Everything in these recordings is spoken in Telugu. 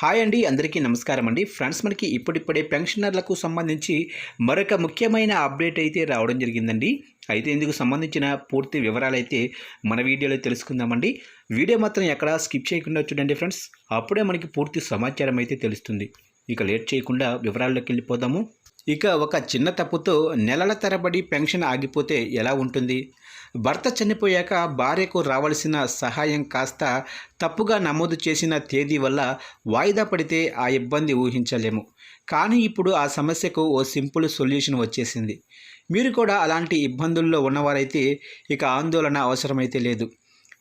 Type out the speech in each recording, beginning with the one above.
హాయ్ అండి అందరికీ నమస్కారం అండి. ఫ్రెండ్స్ మనకి ఇప్పుడిప్పుడే పెన్షనర్లకు సంబంధించి మరొక ముఖ్యమైన అప్డేట్ అయితే రావడం జరిగిందండి. అయితే ఇందుకు సంబంధించిన పూర్తి వివరాలు అయితే మన వీడియోలో తెలుసుకుందామండి. వీడియో మాత్రం ఎక్కడా స్కిప్ చేయకుండా చూడండి ఫ్రెండ్స్. అప్పుడే మనకి పూర్తి సమాచారం అయితే తెలుస్తుంది. ఇక లేట్ చేయకుండా వివరాల్లోకి వెళ్ళిపోదాము. ఇక ఒక చిన్న తప్పుతో నెలల తరబడి పెన్షన్ ఆగిపోతే ఎలా ఉంటుంది? భర్త చనిపోయాక భార్యకు రావాల్సిన సహాయం కాస్త తప్పుగా నమోదు చేసిన తేదీ వల్ల వాయిదా పడితే ఆ ఇబ్బంది ఊహించలేము. కానీ ఇప్పుడు ఆ సమస్యకు ఓ సింపుల్ సొల్యూషన్ వచ్చేసింది. మీరు కూడా అలాంటి ఇబ్బందుల్లో ఉన్నవారైతే ఇక ఆందోళన అవసరమైతే లేదు.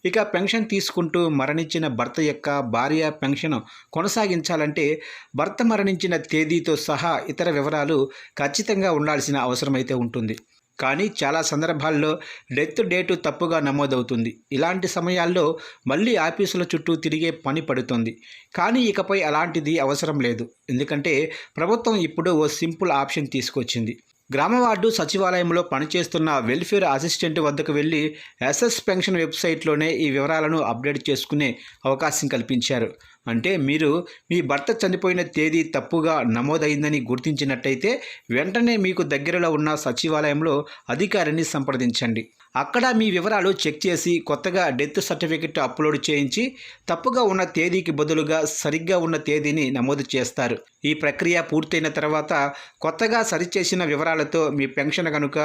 ఇక పెన్షన్ తీసుకుంటూ మరణించిన భర్త యొక్క భార్య పెన్షన్ కొనసాగించాలంటే భర్త మరణించిన తేదీతో సహా ఇతర వివరాలు ఖచ్చితంగా ఉండాల్సిన అవసరమైతే ఉంటుంది. కానీ చాలా సందర్భాల్లో డెత్ డేటు తప్పుగా నమోదవుతుంది. ఇలాంటి సమయాల్లో మళ్ళీ ఆఫీసుల చుట్టూ తిరిగే పని పడుతుంది. కానీ ఇకపై అలాంటిది అవసరం లేదు. ఎందుకంటే ప్రభుత్వం ఇప్పుడు ఓ సింపుల్ ఆప్షన్ తీసుకొచ్చింది. గ్రామ వార్డు సచివాలయంలో పనిచేస్తున్న వెల్ఫేర్ అసిస్టెంట్ వద్దకు వెళ్ళి ఎస్ఎస్ పెన్షన్ వెబ్సైట్లోనే ఈ వివరాలను అప్డేట్ చేసుకునే అవకాశం కల్పించారు. అంటే మీరు మీ భర్త చనిపోయిన తేదీ తప్పుగా నమోదైందని గుర్తించినట్టయితే వెంటనే మీకు దగ్గరలో ఉన్న సచివాలయంలో అధికారిని సంప్రదించండి. అక్కడ మీ వివరాలు చెక్ చేసి కొత్తగా డెత్ సర్టిఫికెట్ అప్లోడ్ చేయించి తప్పుగా ఉన్న తేదీకి బదులుగా సరిగ్గా ఉన్న తేదీని నమోదు చేస్తారు. ఈ ప్రక్రియ పూర్తయిన తర్వాత కొత్తగా సరిచేసిన వివరాలతో మీ పెన్షన్ కనుక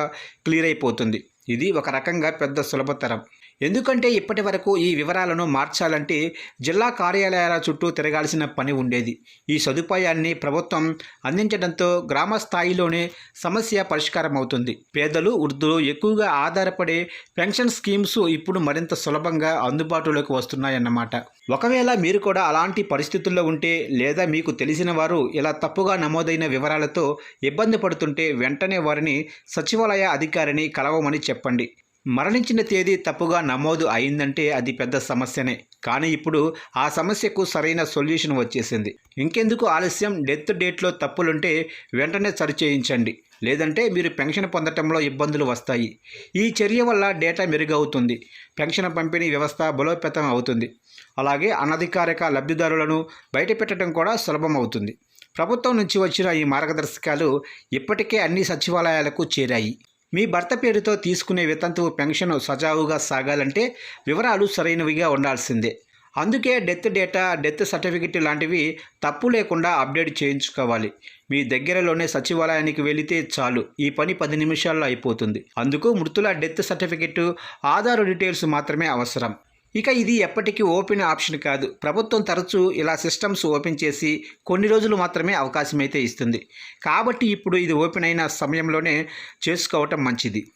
క్లియర్ అయిపోతుంది. ఇది ఒక రకంగా పెద్ద సులభతరం. ఎందుకంటే ఇప్పటి వరకు ఈ వివరాలను మార్చాలంటే జిల్లా కార్యాలయాల చుట్టూ తిరగాల్సిన పని ఉండేది. ఈ సదుపాయాన్ని ప్రభుత్వం అందించడంతో గ్రామ స్థాయిలోనే సమస్య పరిష్కారం అవుతుంది పేదలు వృద్ధులు ఎక్కువగా ఆధారపడే పెన్షన్ స్కీమ్స్ ఇప్పుడు మరింత సులభంగా అందుబాటులోకి వస్తున్నాయన్నమాట. ఒకవేళ మీరు కూడా అలాంటి పరిస్థితుల్లో ఉంటే లేదా మీకు తెలిసిన వారు ఇలా తప్పుగా నమోదైన వివరాలతో ఇబ్బంది పడుతుంటే వెంటనే వారిని సచివాలయ అధికారిని కలవమని చెప్పండి. మరణించిన తేదీ తప్పుగా నమోదు అయిందంటే అది పెద్ద సమస్యనే. కానీ ఇప్పుడు ఆ సమస్యకు సరైన సొల్యూషన్ వచ్చేసింది. ఇంకెందుకు ఆలస్యం? డెత్ డేట్లో తప్పులుంటే వెంటనే సరిచేయించండి. లేదంటే మీరు పెన్షన్ పొందటంలో ఇబ్బందులు వస్తాయి. ఈ చర్య వల్ల డేటా మెరుగవుతుంది. పెన్షన్ పంపిణీ వ్యవస్థ బలోపేతం అవుతుంది. అలాగే అనధికారిక లబ్ధిదారులను బయటపెట్టడం కూడా సులభం అవుతుంది ప్రభుత్వం నుంచి వచ్చిన ఈ మార్గదర్శకాలు ఇప్పటికే అన్ని సచివాలయాలకు చేరాయి. మీ భర్త పేరుతో తీసుకునే వితంతువు పెన్షన్ సజావుగా సాగాలంటే వివరాలు సరైనవిగా ఉండాల్సిందే. అందుకే డెత్ డేటా డెత్ సర్టిఫికెట్ లాంటివి తప్పు లేకుండా అప్డేట్ చేయించుకోవాలి. మీ దగ్గరలోనే సచివాలయానికి వెళితే చాలు. ఈ పని పది నిమిషాల్లో అయిపోతుంది. అందుకు మృతుల డెత్ సర్టిఫికెట్ ఆధార్ డీటెయిల్స్ మాత్రమే అవసరం. ఇక ఇది ఎప్పటికీ ఓపెన్ ఆప్షన్ కాదు. ప్రభుత్వం తరచూ ఇలా సిస్టమ్స్ ఓపెన్ చేసి కొన్ని రోజులు మాత్రమే అవకాశం అయితే ఇస్తుంది. కాబట్టి ఇప్పుడు ఇది ఓపెన్ అయిన సమయంలోనే చేసుకోవటం మంచిది.